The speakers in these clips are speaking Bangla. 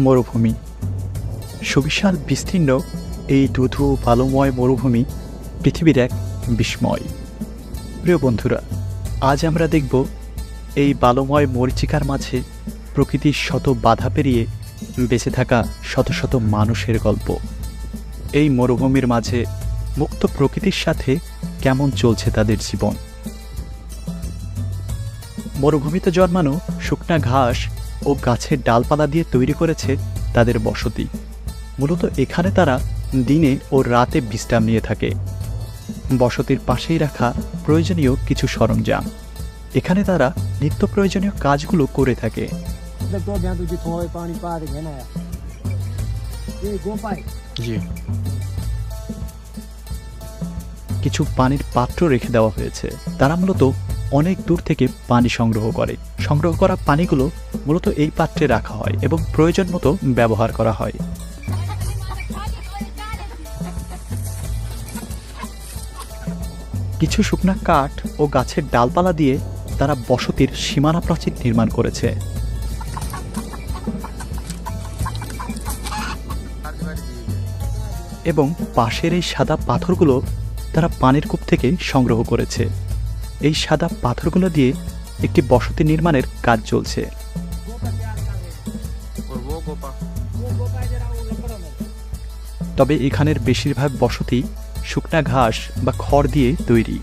মরুভূমি। সুবিশাল, বিস্তীর্ণ এই ধুধু বালুময় মরুভূমি পৃথিবীর এক বিস্ময়। প্রিয় বন্ধুরা, আজ আমরা দেখব এই বালুময় মরিচিকার মাঝে প্রকৃতির শত বাধা পেরিয়ে বেঁচে থাকা শত শত মানুষের গল্প। এই মরুভূমির মাঝে মুক্ত প্রকৃতির সাথে কেমন চলছে তাদের জীবন? মরুভূমিতে জন্মানো শুকনা ঘাস ও গাছের ডালপালা দিয়ে তৈরি করেছে তাদের বসতি। মূলত এখানে তারা দিনে ও রাতে বিশ্রাম নিয়ে থাকে। বসতির পাশেই রাখা প্রয়োজনীয় কিছু সরঞ্জাম। এখানে তারা নিত্য প্রয়োজনীয় কাজগুলো করে থাকে। কিছু পানির পাত্র রেখে দেওয়া হয়েছে। তারা মূলত অনেক দূর থেকে পানি সংগ্রহ করে। সংগ্রহ করা পানিগুলো মূলত এই পাত্রে রাখা হয় এবং প্রয়োজন মতো ব্যবহার করা হয়। কিছু শুকনা কাঠ ও গাছের ডালপালা দিয়ে তারা বসতির সীমানা প্রাচীর নির্মাণ করেছে। এবং পাশের এই সাদা পাথরগুলো তারা পানির কূপ থেকে সংগ্রহ করেছে। এই সাদা পাথরগুলো দিয়ে একটি বসতি নির্মাণের কাজ চলছে। তবে এখানের বেশিরভাগ বসতি শুকনা ঘাস বা খড় দিয়ে তৈরি।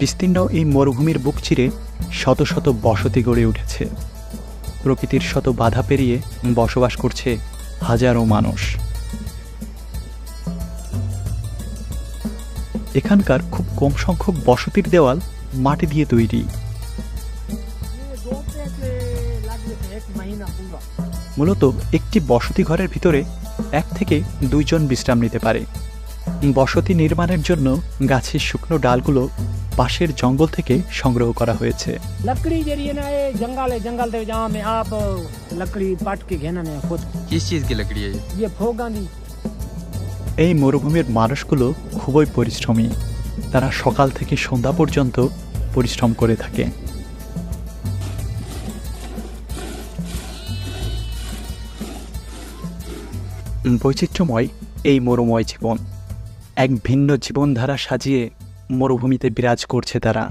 বিস্তীর্ণ এই মরুভূমির বুক চিরে শত শত বসতি গড়ে উঠেছে। প্রকৃতির শত বাধা পেরিয়ে বসবাস করছে হাজারো মানুষ। এখানকার খুব কম সংখ্যক বসতির দেওয়াল মাটি দিয়ে তৈরি। মূলত একটি বসতি ঘরের ভিতরে এক থেকে দুইজন বিশ্রাম নিতে পারে বসতি নির্মাণের জন্য গাছের শুকনো ডালগুলো পাশের জঙ্গল থেকে সংগ্রহ করা হয়েছে लकड़ी जरिए ना ये जंगल है जंगल थे जहाँ में आप लकड़ी पाट के घेना में खुद किस चीज़ की लकड़ी है ये ये फोक गांधी এই মরুভূমির মানুষগুলো খুবই পরিশ্রমী তারা সকাল থেকে সন্ধ্যা পর্যন্ত পরিশ্রম করে থাকে বৈচিত্র্যময় এই মরুময় জীবন। এক ভিন্ন জীবনধারা সাজিয়ে মরুভূমিতে বিরাজ করছে তারা।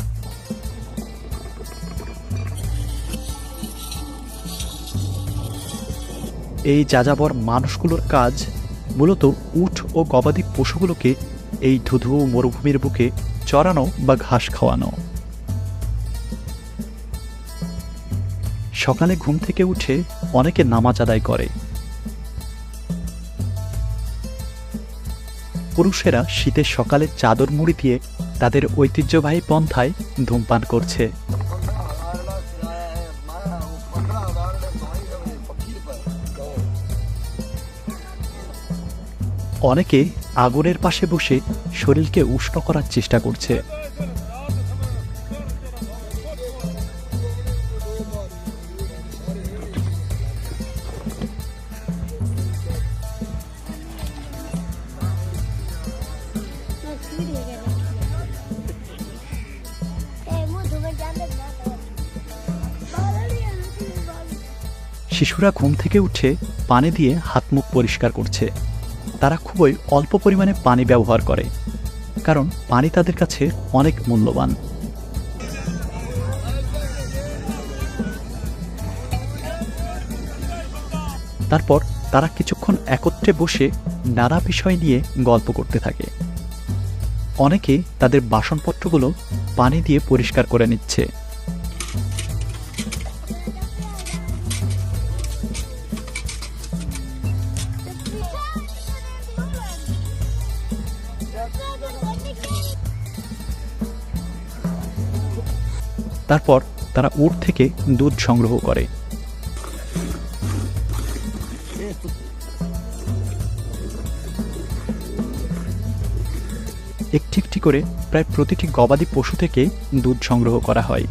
এই যাযাবর মানুষগুলোর কাজ মূলত উট ও গবাদি পশুগুলোকে এই ধুধু মরুভূমির বুকে চড়ানো বা ঘাস খাওয়ানো। সকালে ঘুম থেকে উঠে অনেকে নামাজ আদায় করে। পুরুষেরা শীতের সকালে চাদর মুড়ি দিয়ে তাদের ঐতিহ্যবাহী পন্থায় ধূমপান করছে। অনেকে আগুনের পাশে বসে শরীরকে উষ্ণ করার চেষ্টা করছে। শিশুরা ঘুম থেকে উঠে পানি দিয়ে হাত মুখ পরিষ্কার করছে। তারা খুবই অল্প পরিমাণে পানি ব্যবহার করে, কারণ পানি তাদের কাছে অনেক মূল্যবান। তারপর তারা কিছুক্ষণ একত্রে বসে নানা বিষয় নিয়ে গল্প করতে থাকে। অনেকে তাদের বাসনপত্রগুলো পানি দিয়ে পরিষ্কার করে নিচ্ছে। তারপর তারা উট থেকে দুধ সংগ্রহ করে। একটি একটি করে প্রায় প্রতিটি গবাদি পশু থেকে দুধ সংগ্রহ করা হয়।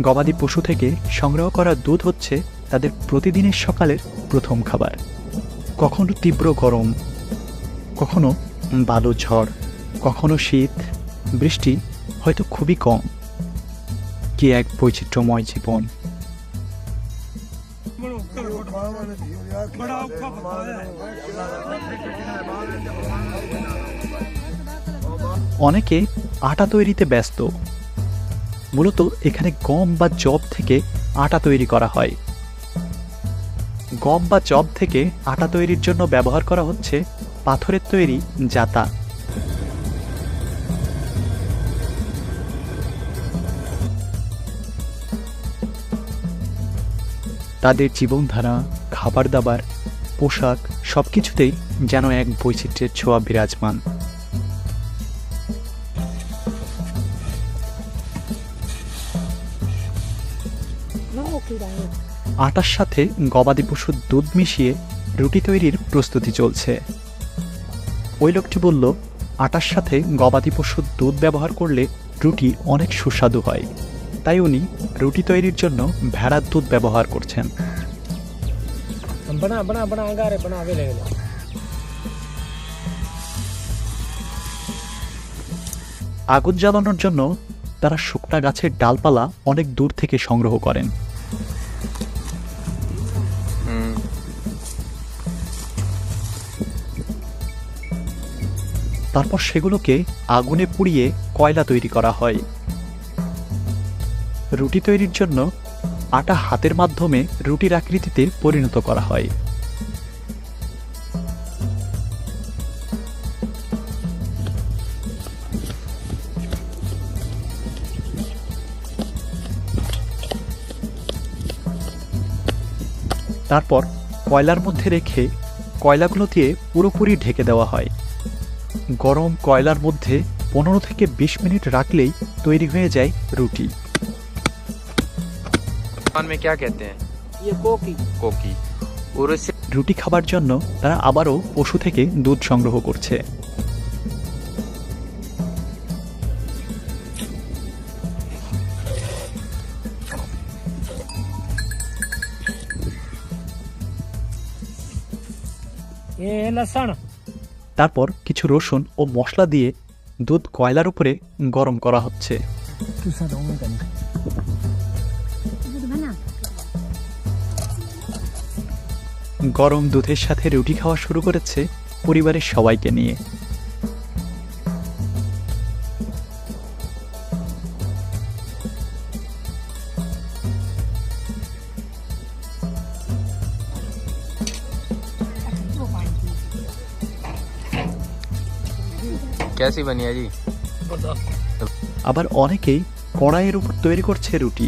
গবাদি পশু থেকে সংগ্রহ করা দুধ হচ্ছে তাদের প্রতিদিনের সকালের প্রথম খাবার। কখনো তীব্র গরম কখনো বালু ঝড়, কখনো শীত, বৃষ্টি হয়তো খুবই কম। কি এক বৈচিত্র্যময় জীবন। অনেকে আটা তৈরিতে ব্যস্ত। মূলত এখানে গম বা জব থেকে আটা তৈরি করা হয়। গম বা জব থেকে আটা তৈরির জন্য ব্যবহার করা হচ্ছে পাথরের তৈরি জাতা। তাদের জীবনধারা খাবার দাবার পোশাক সবকিছুতেই যেন এক বৈচিত্র্যের ছোঁয়া বিরাজমান। আটার সাথে গবাদি পশুর দুধ মিশিয়ে রুটি তৈরির প্রস্তুতি চলছে। ওই লোকটি বলল আটার সাথে গবাদি পশুর দুধ ব্যবহার করলে রুটি অনেক সুস্বাদু হয়। তাই উনি রুটি তৈরির জন্য ভেড়ার দুধ ব্যবহার করছেন। আগুন জ্বালানোর জন্য তারা শুকনা গাছের ডালপালা অনেক দূর থেকে সংগ্রহ করেন। তারপর সেগুলোকে আগুনে পুড়িয়ে কয়লা তৈরি করা হয়। রুটি তৈরির জন্য আটা হাতের মাধ্যমে রুটির আকৃতিতে পরিণত করা হয়। তারপর কয়লার মধ্যে রেখে কয়লাগুলো দিয়ে পুরোপুরি ঢেকে দেওয়া হয়। গরম কয়লার মধ্যে পনেরো থেকে বিশ মিনিট রাখলেই তৈরি হয়ে যায় রুটি पान में क्या कहते हैं ये कोकी कोकी और इससे রুটি খাবার জন্য তারা আবারও পশু থেকে দুধ সংগ্রহ করছে ये है लहसुन তারপর কিছু রসুন ও মশলা দিয়ে দুধ কয়লার উপরে গরম করা হচ্ছে। গরম দুধের সাথে রুটি খাওয়া শুরু করেছে পরিবারের সবাইকে নিয়ে। कैसी बनी है जी আবার অনেকেই কড়াইয়ের উপর তৈরি করছে রুটি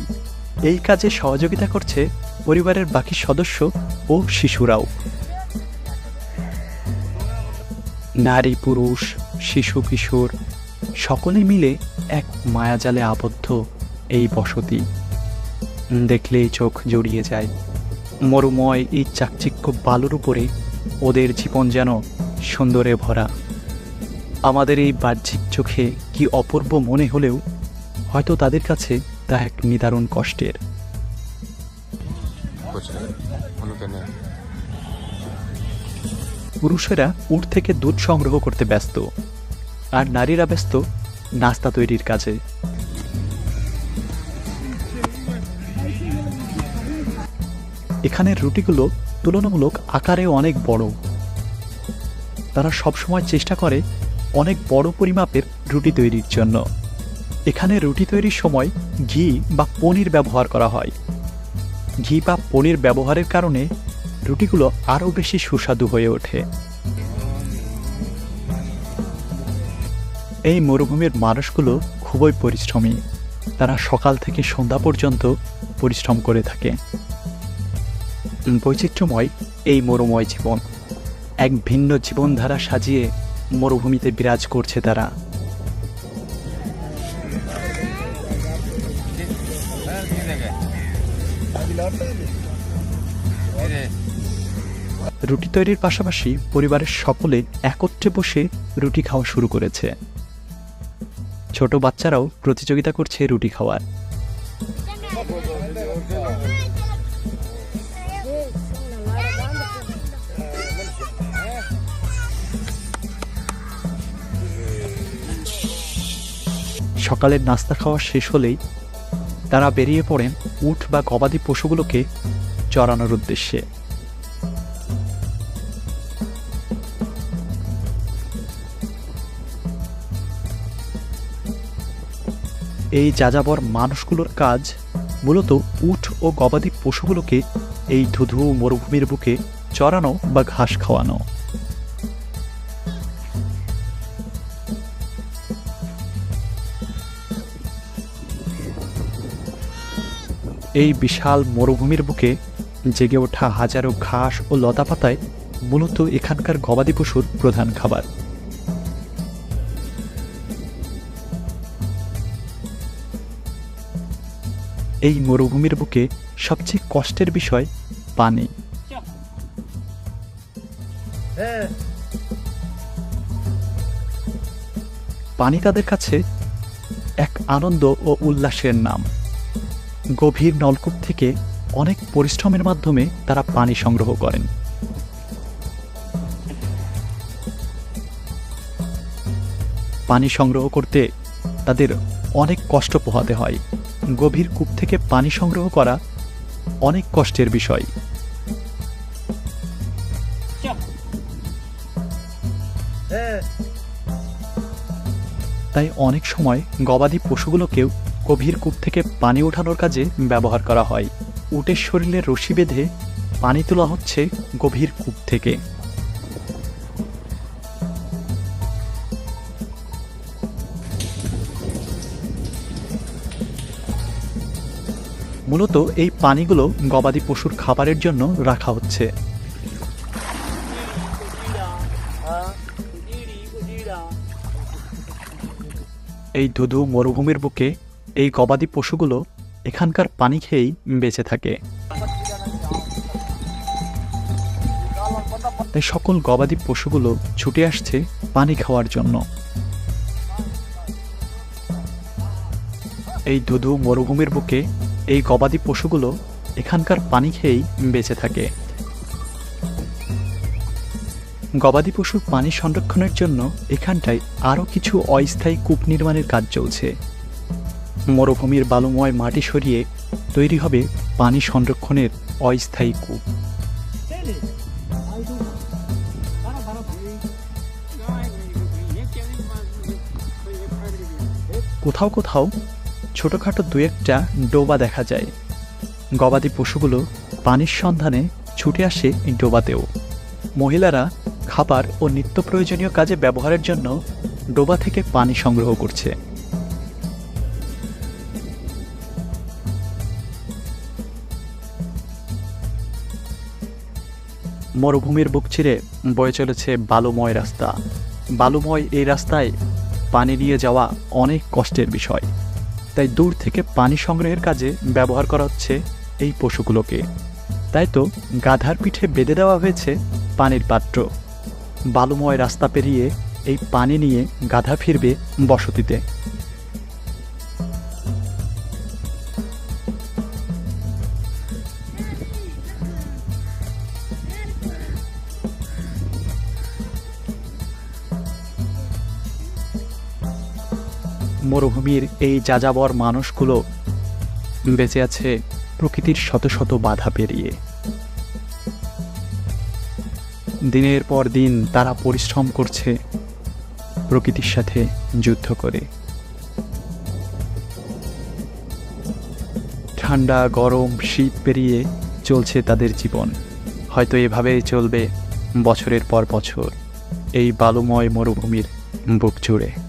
এই কাজে সহযোগিতা করছে পরিবারের বাকি সদস্য ও শিশুরাও নারী পুরুষ শিশু কিশোর সকলে মিলে এক মায়াজালে আবদ্ধ এই বসতি দেখলেই চোখ জড়িয়ে যায় মরুময় এই চাকচিক্য বালুর উপরে ওদের জীবন যেন সুন্দরে ভরা আমাদের এই বাহ্যিক চোখে কি অপূর্ব মনে হলেও হয়তো তাদের কাছে তা এক নিদারুণ কষ্টের। পুরুষেরা উট থেকে দুধ সংগ্রহ করতে ব্যস্ত, আর নারীরা ব্যস্ত নাস্তা তৈরির কাজে। এখানের রুটিগুলো তুলনামূলক আকারে অনেক বড়। তারা সবসময় চেষ্টা করে অনেক বড় পরিমাপের রুটি তৈরির জন্য। এখানে রুটি তৈরির সময় ঘি বা পনির ব্যবহার করা হয়। ঘি বা পনির ব্যবহারের কারণে রুটিগুলো আরও বেশি সুস্বাদু হয়ে ওঠে। এই মরুভূমির মানুষগুলো খুবই পরিশ্রমী। তারা সকাল থেকে সন্ধ্যা পর্যন্ত পরিশ্রম করে থাকে। বৈচিত্র্যময় এই মরুময় জীবন। এক ভিন্ন জীবনধারা সাজিয়ে মরুভূমিতে বিরাজ করছে তারা। রুটি তৈরির পাশাপাশি পরিবারের সকলে একত্রে বসে রুটি খাওয়া শুরু করেছে। ছোট বাচ্চারাও প্রতিযোগিতা করছে রুটি খাওয়ার। সকালের নাস্তা খাওয়া শেষ হলেই তারা বেরিয়ে পড়েন উট বা গবাদি পশুগুলোকে চড়ানোর উদ্দেশ্যে। এই যাযাবর মানুষগুলোর কাজ মূলত উট ও গবাদি পশুগুলোকে এই ধুধু মরুভূমির বুকে চড়ানো বা ঘাস খাওয়ানো। এই বিশাল মরুভূমির বুকে জেগে ওঠা হাজারো ঘাস ও লতাপাতায় মূলত এখানকার গবাদি পশুর প্রধান খাবার। এই মরুভূমির বুকে সবচেয়ে কষ্টের বিষয় পানি। পানি তাদের কাছে এক আনন্দ ও উল্লাসের নাম। গভীর নলকূপ থেকে অনেক পরিশ্রমের মাধ্যমে তারা পানি সংগ্রহ করেন। পানি সংগ্রহ করতে তাদের অনেক কষ্ট পোহাতে হয়। গভীর কূপ থেকে পানি সংগ্রহ করা অনেক কষ্টের বিষয়। তাই অনেক সময় গবাদি পশুগুলোকেও গভীর কূপ থেকে পানি ওঠানোর কাজে ব্যবহার করা হয়। উটের শরীরে রশি বেঁধে পানি তোলা হচ্ছে গভীর কূপ থেকে। মূলত এই পানিগুলো গবাদি পশুর খাবারের জন্য রাখা হচ্ছে। এই ধুধু মরুভূমির বুকে এই গবাদি পশুগুলো এখানকার পানি খেয়েই বেঁচে থাকে। তাই সকল গবাদি পশুগুলো ছুটে আসছে পানি খাওয়ার জন্য। এই ধুধু মরুভূমির বুকে এই গবাদি পশুগুলো এখানকার পানি খেয়েই বেঁচে থাকে। গবাদি পশুর পানি সংরক্ষণের জন্য এখানটায় আরও কিছু অস্থায়ী কূপ নির্মাণের কাজ চলছে। মরুভূমির বালুময় মাটি সরিয়ে তৈরি হবে পানি সংরক্ষণের অস্থায়ী কূপ। কোথাও কোথাও ছোটোখাটো দু একটা ডোবা দেখা যায়। গবাদি পশুগুলো পানির সন্ধানে ছুটে আসে এই ডোবাতেও। মহিলারা খাবার ও নিত্য প্রয়োজনীয় কাজে ব্যবহারের জন্য ডোবা থেকে পানি সংগ্রহ করছে। মরুভূমির বুক ছিঁড়ে বয়ে চলেছে বালুময় রাস্তা। বালুময় এই রাস্তায় পানি নিয়ে যাওয়া অনেক কষ্টের বিষয়। তাই দূর থেকে পানি সংগ্রহের কাজে ব্যবহার করা হচ্ছে এই পশুগুলোকে। তাই তো গাধার পিঠে বেঁধে দেওয়া হয়েছে পানির পাত্র। বালুময় রাস্তা পেরিয়ে এই পানি নিয়ে গাধা ফিরবে বসতিতে। মরুভূমির এই যাযাবর মানুষগুলো বেঁচে আছে প্রকৃতির শত শত বাধা পেরিয়ে। দিনের পর দিন তারা পরিশ্রম করছে প্রকৃতির সাথে যুদ্ধ করে। ঠান্ডা, গরম, শীত পেরিয়ে চলছে তাদের জীবন। হয়তো এভাবেই চলবে বছরের পর বছর এই বালুময় মরুভূমির বুক জুড়ে।